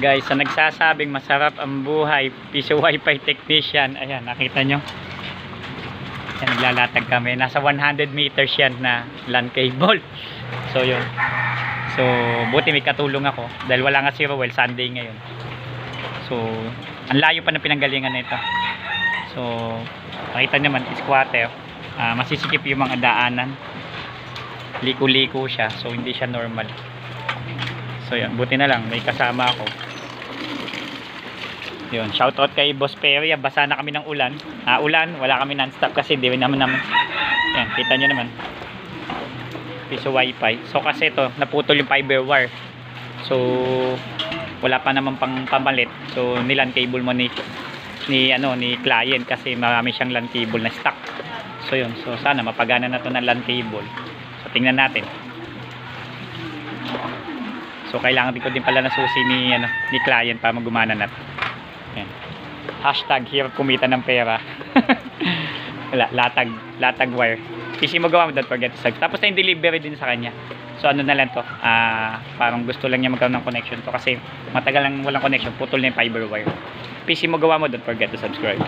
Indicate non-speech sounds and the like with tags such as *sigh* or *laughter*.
guys sa nagsasabing masarap ang buhay piso wifi technician. Ayan nakita nyo? Ayan naglalatag kami. Nasa 100 meters yan na LAN cable. So yun. So buti may katulong ako dahil wala nga si Rowell Sunday ngayon. So ang layo pa ng pinanggalingan nito. So nakita naman squatter. Ah, masisikip yung mga daanan. Liko-liko siya so hindi siya normal. So yan, buti na lang, may kasama ako. Yun, shoutout kay Boss Peria, basa na kami ng ulan. Ah, ulan, wala kami non-stop kasi di naman naman. Yan, kita nyo naman. Piso wifi. So kasi ito, naputol yung fiber wire. So, wala pa naman pang pamalit. So, nilan cable mo ni ni ano ni client kasi marami siyang LAN cable na stock. So yun, so sana mapagana na to ng LAN cable. So tingnan natin. So kailangan din ko din pala na susi ni ano ni client para magumana na. Yan. Hashtag hirap kumita ng pera. *laughs* Wala, latag, latag wire. Kasi mo gawa mo, don't forget to subscribe. Tapos na yung delivery din sa kanya. So ano na lang to, ah parang gusto lang niya magkaroon ng connection to kasi matagal lang walang connection, putol na yung fiber wire. PC mo gawa mo, don't forget to subscribe.